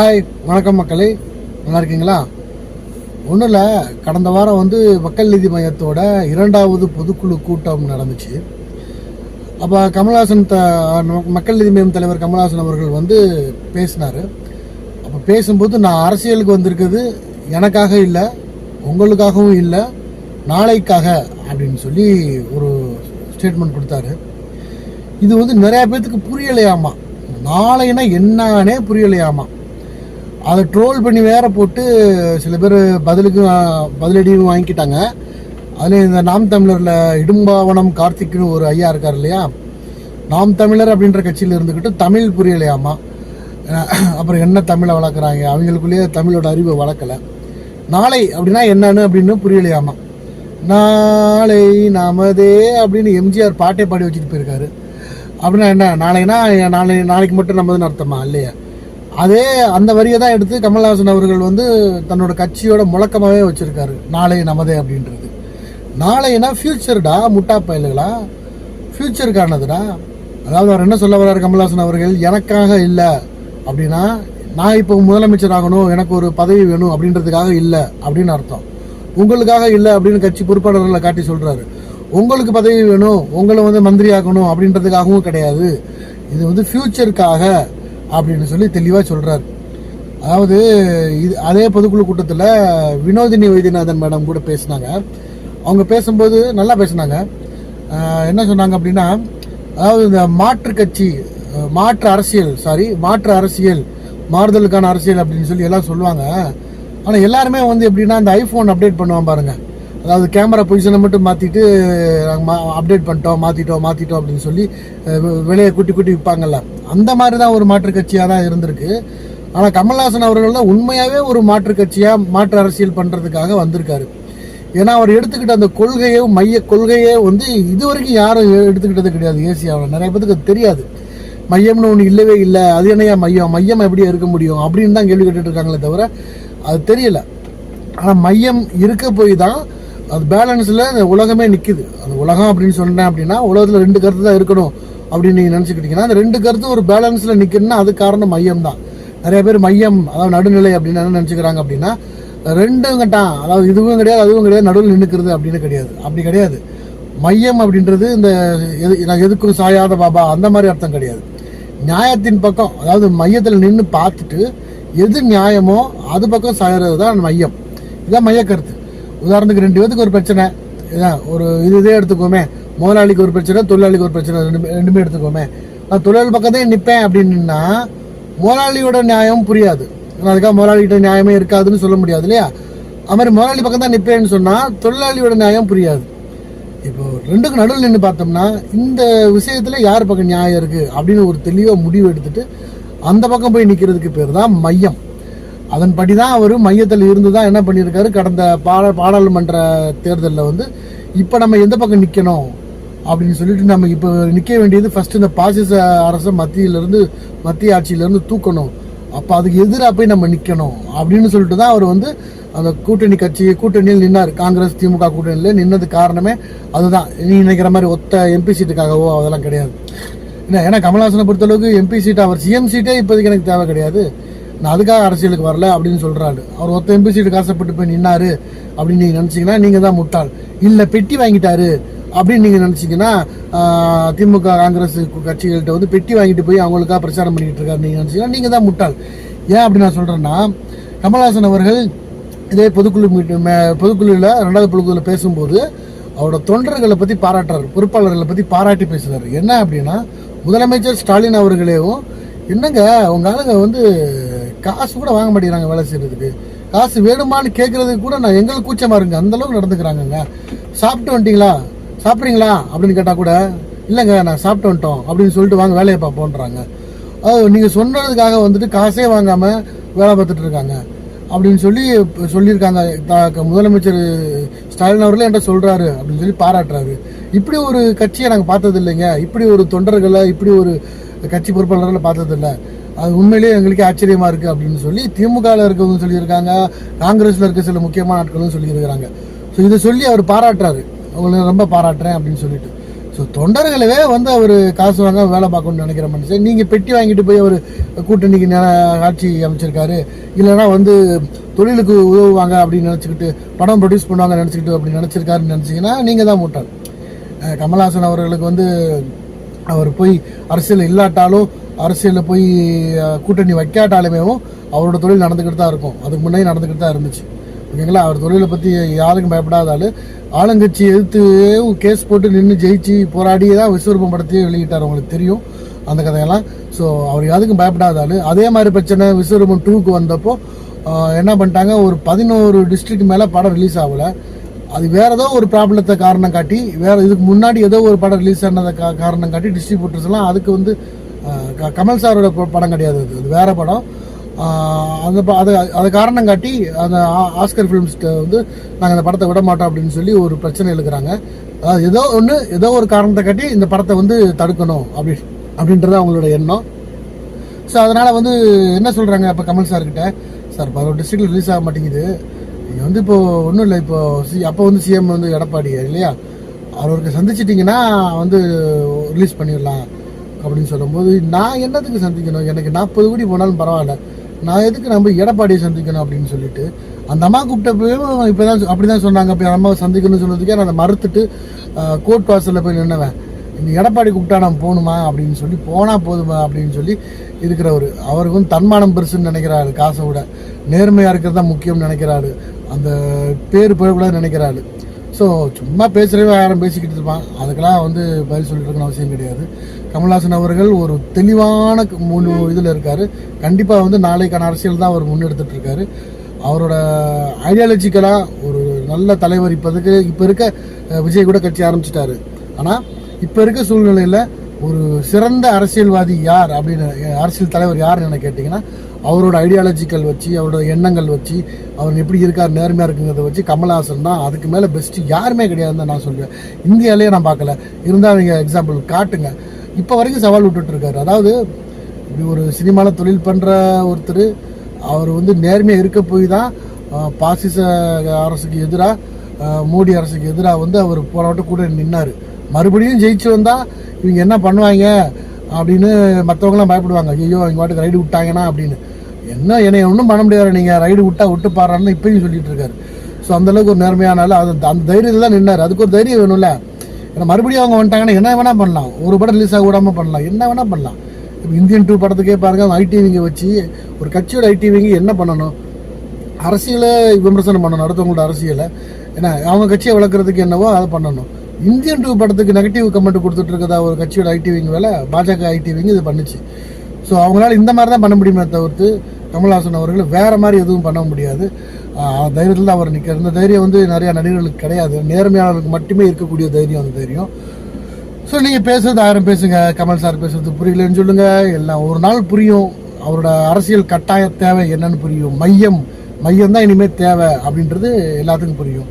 Hi வணக்கம் மக்களே. நல்லா இருக்கீங்களா? ஒன்றும் இல்லை கடந்த வாரம் வந்து மக்கள் நீதி மையத்தோட இரண்டாவது பொதுக்குழு கூட்டம் நடந்துச்சு. அப்போ கமல்ஹாசன் த மக்கள் நீதி மையம் தலைவர் கமல்ஹாசன் அவர்கள் வந்து பேசினார். அப்போ பேசும்போது நான் அரசியலுக்கு வந்திருக்கிறது எனக்காக இல்லை உங்களுக்காகவும் இல்லை நாளைக்காக அப்படின்னு சொல்லி ஒரு ஸ்டேட்மெண்ட் கொடுத்தாரு. இது வந்து நிறையா பேர்த்துக்கு புரியலையாமா? நாளைனா என்னன்னே புரியலையாமா? அதை ட்ரோல் பண்ணி வேற போட்டு சில பேர் பதிலுக்கு பதிலடியும் வாங்கிக்கிட்டாங்க. அதில் இந்த நாம் தமிழரில் இடும்பாவனம் கார்த்திக்னு ஒரு ஐயா இருக்கார் இல்லையா? நாம் தமிழர் அப்படின்ற கட்சியில் இருந்துக்கிட்டு தமிழ் புரியலையாமா அப்புறம் என்ன தமிழை வளர்க்குறாங்க? அவங்களுக்குள்ளேயே தமிழோட அறிவை வளர்க்கலை. நாளை அப்படின்னா என்னன்னு அப்படின்னு புரியலையாமா நாளை நமதே அப்படின்னு எம்ஜிஆர் பாட்டே பாடி வச்சுட்டு போயிருக்காரு. அப்படின்னா என்ன? நாளைனா நாளை நாளைக்கு மட்டும் நமதுன்னு அர்த்தமா இல்லையா. அதே அந்த வரியை தான் எடுத்து கமல்ஹாசன் அவர்கள் வந்து தன்னோட கட்சியோட முழக்கமாகவே வச்சுருக்காரு. நாளை நமதே அப்படின்றது. நாளைனா ஃப்யூச்சர்டா முட்டா பயலுகளா? ஃப்யூச்சருக்கானதுடா அதாவது அவர் என்ன சொல்ல வர்றாரு கமல்ஹாசன் அவர்கள்? எனக்காக இல்லை. அப்படின்னா நான் இப்போ முதலமைச்சர் ஆகணும் எனக்கு ஒரு பதவி வேணும் அப்படின்றதுக்காக இல்லை அப்படின்னு அர்த்தம். உங்களுக்காக இல்லை அப்படின்னு கட்சி பொறுப்பாளர்களை காட்டி சொல்கிறாரு உங்களுக்கு பதவி வேணும் உங்களை வந்து மந்திரி ஆக்கணும் அப்படின்றதுக்காகவும் கிடையாது. இது வந்து ஃப்யூச்சருக்காக அப்படின்னு சொல்லி தெளிவாக சொல்கிறார் அதாவது இது அதே பொதுக்குழு கூட்டத்தில் வினோதினி வைத்தியநாதன் மேடம் கூட பேசினாங்க. அவங்க பேசும்போது நல்லா பேசினாங்க. என்ன சொன்னாங்க அப்படின்னா அதாவது இந்த மாற்று கட்சி மாற்று அரசியல் சாரி மாற்று அரசியல் மாறுதலுக்கான அரசியல் அப்படின்னு சொல்லி எல்லாம் சொல்லுவாங்க. ஆனால் எல்லாருமே வந்து எப்படின்னா இந்த ஐஃபோன் அப்டேட் பண்ணுவான் பாருங்கள் அதாவது கேமரா பொசிஷனை மட்டும் மாற்றிட்டு நாங்கள் அப்டேட் பண்ணிட்டோம் மாற்றிட்டோம் மாற்றிட்டோம் அப்படின்னு சொல்லி விலையை கூட்டி கூட்டி விற்பாங்கல்ல அந்த மாதிரி தான் ஒரு மாற்று கட்சியாக தான் இருந்திருக்கு. ஆனால் கமல்ஹாசன் அவர்கள் தான் உண்மையாகவே ஒரு மாற்று கட்சியாக மாற்று அரசியல் பண்ணுறதுக்காக வந்திருக்காரு. ஏன்னா அவர் எடுத்துக்கிட்ட அந்த கொள்கையோ மைய கொள்கையே வந்து இதுவரைக்கும் யாரும் எடுத்துக்கிட்டது கிடையாது. ஏசியாவில் நிறைய பேத்துக்கு அது தெரியாது. மையம்னு ஒன்று இல்லவே இல்லை. அது என்னையா மையம்? மையம் எப்படி இருக்க முடியும்? அப்படின்னு தான் கேள்வி கேட்டுட்டு இருக்காங்களே தவிர அது தெரியல. ஆனால் மையம் இருக்க போய் தான் அது பேலன்ஸில் இந்த உலகமே நிற்குது அந்த உலகம் அப்படின்னு சொன்னேன் அப்படின்னா உலகத்தில் ரெண்டு கருத்து தான் இருக்கணும் அப்படின்னு நீங்கள் நினச்சிக்கிட்டீங்கன்னா அந்த ரெண்டு கருத்து ஒரு பேலன்ஸில் நிற்கணும்னா அது காரணம் மையம் தான் நிறைய பேர் மையம் அதாவது நடுநிலை அப்படின்னு என்ன நினச்சிக்கிறாங்க அப்படின்னா ரெண்டும் கட்டான் அதாவது இதுவும் கிடையாது அதுவும் கிடையாது நடுவில் நின்றுக்கிறது அப்படின்னு கிடையாது. அப்படி கிடையாது. மையம் அப்படின்றது இந்த எது நான் எதுக்கும் சாயாத பாபா அந்த மாதிரி அர்த்தம் கிடையாது. நியாயத்தின் பக்கம் அதாவது மையத்தில் நின்று பார்த்துட்டு எது நியாயமோ அது பக்கம் சாயறது தான் மையம். இதான் மையக்கருத்து உதாரணத்துக்கு ரெண்டு பேத்துக்கு ஒரு பிரச்சனை. இதான் ஒரு இது இதே எடுத்துக்கோமே. முதலாளிக்கு ஒரு பிரச்சனை தொழிலாளிக்கு ஒரு பிரச்சனை ரெண்டு ரெண்டுமே எடுத்துக்கோமே. நான் தொழிலாளி பக்கத்தே நிற்பேன் அப்படின்னா முதலாளியோட நியாயம் புரியாது. நான் அதுக்காக முதலாளிகிட்ட நியாயமே இருக்காதுன்னு சொல்ல முடியாது இல்லையா? அது மாதிரி முதலாளி பக்கம் தான் நிற்பேன்னு சொன்னால் தொழிலாளியோட நியாயம் புரியாது. இப்போ ரெண்டுக்கும் நடுவில் நின்று பார்த்தோம்னா இந்த விஷயத்தில் யார் பக்கம் நியாயம் இருக்குது அப்படின்னு ஒரு தெளிவாக முடிவு எடுத்துட்டு அந்த பக்கம் போய் நிற்கிறதுக்கு பேர் தான் மையம். அதன்படி தான் அவர் மையத்தில் இருந்து தான் என்ன பண்ணியிருக்காரு? கடந்த பாட பாராளுமன்ற தேர்தலில் வந்து இப்போ நம்ம எந்த பக்கம் நிற்கணும் அப்படின்னு சொல்லிட்டு நம்ம இப்போ நிற்க வேண்டியது ஃபர்ஸ்ட் இந்த பாசிச அரசை மத்தியிலிருந்து மத்திய ஆட்சியிலேருந்து தூக்கணும். அப்போ அதுக்கு எதிராக போய் நம்ம நிற்கணும் அப்படின்னு சொல்லிட்டு தான் அவர் வந்து அந்த கூட்டணி கட்சி கூட்டணியில் நின்னார். காங்கிரஸ் திமுக கூட்டணியில் நின்னது காரணமே அதுதான். நீ நினைக்கிற மாதிரி ஒத்த எம்பி சீட்டுக்காகவோ அதெல்லாம் கிடையாது. ஏன்னா ஏன்னா கமல்ஹாசனை பொறுத்தளவுக்கு எம்பி சீட் அவர் சிஎம் சீட்டே இப்போதைக்கு எனக்கு தேவை கிடையாது. நான் அதுக்காக அரசியலுக்கு வரல அப்படின்னு சொல்கிறாரு அவர் ஒத்த எம்பி சீட்டு காசப்பட்டு போய் நின்னாரு அப்படின்னு நீங்கள் நினச்சிங்கன்னா நீங்கள் தான் முட்டாள். இல்லை பெட்டி வாங்கிட்டாரு அப்படின்னு நீங்கள் நினச்சிங்கன்னா திமுக காங்கிரஸ் கட்சிகள்கிட்ட வந்து பெட்டி வாங்கிட்டு போய் அவங்களுக்காக பிரச்சாரம் பண்ணிக்கிட்டு இருக்காரு நீங்கள் நினச்சிங்கன்னா நீங்கள் தான் முட்டாள். ஏன் அப்படி நான் சொல்கிறேன்னா கமல்ஹாசன் அவர்கள் இதே பொதுக்குழு பொதுக்குழுவில் ரெண்டாவது பொதுக்குழுவில் பேசும்போது அவரோட தொண்டர்களை பற்றி பாராட்டுறாரு பொறுப்பாளர்களை பற்றி பாராட்டி பேசுகிறார் என்ன அப்படின்னா முதலமைச்சர் ஸ்டாலின் அவர்களேவும் என்னங்க உங்க ஆளுங்க வந்து காசு கூட வாங்க மாட்டேங்கிறாங்க வேலை செய்யறதுக்கு. காசு வேணுமான்னு கேட்கறதுக்கு கூட நான் எங்களுக்கு கூச்சமா இருங்க அந்த அளவுக்கு நடந்துக்கிறாங்கங்க. சாப்பிட்டு வந்துட்டீங்களா? சாப்பிட்றீங்களா? அப்படின்னு கேட்டா கூட இல்லைங்க நான் சாப்பிட்டு வந்துட்டோம் அப்படின்னு சொல்லிட்டு வாங்க வேலையை பார்ப்போன்றாங்க. அது நீங்க சொன்னதுக்காக வந்துட்டு காசே வாங்காம வேலை பார்த்துட்டு இருக்காங்க. அப்படின்னு சொல்லி சொல்லியிருக்காங்க. முதலமைச்சர் ஸ்டாலின் அவர்களே என்கிட்ட சொல்றாரு அப்படின்னு சொல்லி பாராட்டுறாரு. இப்படி ஒரு கட்சியை நாங்கள் பார்த்தது இல்லைங்க இப்படி ஒரு தொண்டர்களை இப்படி ஒரு கட்சி பொறுப்பாளர்களை பார்த்தது இல்லை அது உண்மையிலேயே எங்களுக்கே ஆச்சரியமாக இருக்கு அப்படின்னு சொல்லி திமுகவில் இருக்கவங்க சொல்லியிருக்காங்க காங்கிரஸில் இருக்க சில முக்கியமான ஆட்களும் சொல்லியிருக்கிறாங்க. ஸோ இதை சொல்லி அவர் பாராட்டுறாரு. அவங்களை ரொம்ப பாராட்டுறேன் அப்படின்னு சொல்லிட்டு. ஸோ தொண்டர்களவே வந்து அவர் காசு வாங்க வேலை பார்க்கணும்னு நினைக்கிற மனுஷன். நீங்கள் பெட்டி வாங்கிட்டு போய் அவர் கூட்டணிக்கு ஆட்சி அமைச்சிருக்காரு. இல்லைன்னா வந்து தொழிலுக்கு உதவுவாங்க அப்படின்னு நினச்சிக்கிட்டு படம் ப்ரொடியூஸ் பண்ணுவாங்க நினச்சிக்கிட்டு அப்படி நினச்சிருக்காருன்னு நினச்சிங்கன்னா நீங்கள் தான் மூட்டார் கமல்ஹாசன் அவர்களுக்கு வந்து அவர் போய் அரசியல் இல்லாட்டாலும் அரசியலில் போய் கூட்டணி வைக்காட்டாலுமே அவரோட தொழில் நடந்துக்கிட்டு தான் இருக்கும். அதுக்கு முன்னாடி நடந்துக்கிட்டு தான் இருந்துச்சு. ஓகேங்களா? அவர் தொழிலை பற்றி யாருக்கும் பயப்படாத ஆளு. ஆளுங்கட்சி எதிர்த்து கேஸ் போட்டு நின்று ஜெயிச்சு போராடி தான் விஸ்வரூபம் படத்தையே வெளியிட்டார். அவங்களுக்கு தெரியும் அந்த கதையெல்லாம். ஸோ அவர் யாருக்கும் பயப்படாத அதே மாதிரி பிரச்சனை விஸ்வரூபம் டூக்கு வந்தப்போ என்ன பண்ணிட்டாங்க? ஒரு பதினோரு டிஸ்ட்ரிக்ட் மேலே படம் ரிலீஸ் ஆகலை. அது வேறு ஏதோ ஒரு ப்ராப்ளத்தை காரணம் காட்டி வேறு இதுக்கு முன்னாடி ஏதோ ஒரு படம் ரிலீஸ் ஆனதை கா- காரணம் காட்டி டிஸ்ட்ரிபியூட்டர்ஸ்லாம் அதுக்கு வந்து கமல் சாரோட படம் கிடையாது அது. அது வேற படம். அந்த அது அது காரணம் காட்டி அந்த ஆ- ஆஸ்கர் ஃபிலிம்ஸ்கிட்ட வந்து நாங்கள் அந்த படத்தை விட மாட்டோம் அப்படின்னு சொல்லி ஒரு பிரச்சனை எழுக்கிறாங்க அதாவது ஏதோ ஒன்று ஏதோ ஒரு காரணத்தை காட்டி இந்த படத்தை வந்து தடுக்கணும் அப்படி அப்படின்றது அவங்களோட எண்ணம். ஸோ அதனால் வந்து என்ன சொல்கிறாங்க இப்போ கமல் சார்கிட்ட? சார் பதினோரு டிஸ்ட்ரிக்டில் ரிலீஸ் ஆக மாட்டேங்குது. நீங்கள் வந்து இப்போது ஒன்றும் இல்லை இப்போது சி அப்போ வந்து சிஎம் வந்து எடப்பாடி இல்லையா? அவருக்கு சந்திச்சிட்டிங்கன்னா வந்து ரிலீஸ் பண்ணிடலாம். அப்படின்னு சொல்லும்போது நான் என்னத்துக்கு சந்திக்கணும்? எனக்கு நாற்பது கோடி போனாலும் பரவாயில்ல. நான் எதுக்கு நம்ம எடப்பாடியை சந்திக்கணும் அப்படின்னு சொல்லிட்டு அந்த அம்மா கூப்பிட்டப்பயும் இப்போ தான் அப்படி தான் சொன்னாங்க. இப்போ அம்மா சந்திக்கணும்னு சொன்னதுக்கே நான் அதை மறுத்துட்டு கோர்ட் வாசலில் போய் நின்னுவேன். இந்த எடப்பாடி கூப்பிட்டா நான் போகணுமா அப்படின்னு சொல்லி போனால் போதுமா அப்படின்னு சொல்லி இருக்கிறவர். அவருக்கும் தன்மானம் பெருசுன்னு நினைக்கிறாரு காசை விட. நேர்மையாக இருக்கிறது தான் முக்கியம்னு நினைக்கிறாரு. அந்த பேர் போயக்கூடாது நினைக்கிறாரு. ஸோ சும்மா பேசுகிறவே யாரும் பேசிக்கிட்டு இருப்பான். அதுக்கெல்லாம் வந்து பதில் சொல்லிட்டு இருக்கணும் அவசியம் கிடையாது. கமல்ஹாசன் அவர்கள் ஒரு தெளிவான முழு இதில் இருக்கார். கண்டிப்பாக வந்து நாளைக்கான அரசியல் தான் அவர் முன்னெடுத்துட்டு இருக்காரு. அவரோட ஐடியாலஜிக்கலாக ஒரு நல்ல தலைவர் இப்போதுக்கு இப்போ இருக்க விஜய் கூட கட்சி ஆரம்பிச்சிட்டாரு. ஆனால் இப்போ இருக்க சூழ்நிலையில் ஒரு சிறந்த அரசியல்வாதி யார் அப்படின்னு அரசியல் தலைவர் யாருன்னு என்ன கேட்டிங்கன்னா அவரோட ஐடியாலஜிக்கல் வச்சு அவரோட எண்ணங்கள் வச்சு அவர் எப்படி இருக்கார் நேர்மையாக இருக்குங்கிறத வச்சு கமல்ஹாசன் தான் அதுக்கு மேலே பெஸ்ட்டு யாருமே கிடையாதுன்னு நான் சொல்லுவேன் இந்தியாவிலேயே நான் பார்க்கல. இருந்தால் அவங்க எக்ஸாம்பிள் காட்டுங்க. இப்போ வரைக்கும் சவால் விட்டுட்ருக்காரு அதாவது இப்படி ஒரு சினிமாவில் தொழில் பண்ணுற ஒருத்தர் அவர் வந்து நேர்மையாக இருக்க போய் தான் பாசிச அரசுக்கு எதிராக மோடி அரசுக்கு எதிராக வந்து அவர் போராட்டம் கூட நின்னார். மறுபடியும் ஜெயிச்சு வந்தால் இவங்க என்ன பண்ணுவாங்க? அப்படின்னு மற்றவங்களாம் பயப்படுவாங்க. ஐயோ அவங்க வாட்டுக்கு ரைடு விட்டாங்கன்னா அப்படின்னு. என்ன என்னை ஒன்றும் பண்ண முடியாது. நீங்கள் ரைடு விட்டா விட்டு பாடுறான்னு இப்பயும் சொல்லிட்டு இருக்காரு. ஸோ அந்தளவுக்கு ஒரு நேர்மையானாலும் அது அந்த தைரியத்தில் தான் நின்னார். அதுக்கு ஒரு தைரியம் வேணும்ல? ஏன்னா மறுபடியும் அவங்க வந்துட்டாங்கன்னா என்ன வேணால் பண்ணலாம். ஒரு படம் ரிலீஸ் ஆக விடாமல் பண்ணலாம். என்ன வேணால் பண்ணலாம். இப்போ இந்தியன் டூ படத்துக்கே பாருங்க ஐடிவிங்க வச்சு ஒரு கட்சியோட ஐடிவிங்க என்ன பண்ணணும்? அரசியலை விமர்சனம் பண்ணணும் அடுத்தவங்களோட அரசியலை. ஏன்னா அவங்க கட்சியை வளர்க்குறதுக்கு என்னவோ அதை பண்ணணும். இந்தியன் டூ படத்துக்கு நெகட்டிவ் கமெண்ட் கொடுத்துட்டு இருக்கதா ஒரு கட்சியோட ஐடிவிங்க வேலை? பாஜக ஐடிவிங்க இது பண்ணுச்சு. ஸோ அவங்களால இந்த மாதிரி தான் பண்ண முடியுமே தவிர்த்து கமல்ஹாசன் அவர்கள் வேறு மாதிரி எதுவும் பண்ண முடியாது. தைரியத்தில் அவர் நிற்க இந்த தைரியம் வந்து நிறையா நடிகர்களுக்கு கிடையாது. நேர்மையாளர்களுக்கு மட்டுமே இருக்கக்கூடிய தைரியம் அந்த தைரியம். ஸோ நீங்கள் பேசுறது ஆயிரம் பேசுங்க. கமல் சார் பேசுறது புரியலன்னு சொல்லுங்கள் எல்லாம் ஒரு நாள் புரியும். அவரோட அரசியல் கட்டாய தேவை என்னன்னு புரியும். மையம் மையம் தான் இனிமேல் தேவை அப்படின்றது எல்லாத்துக்கும் புரியும்.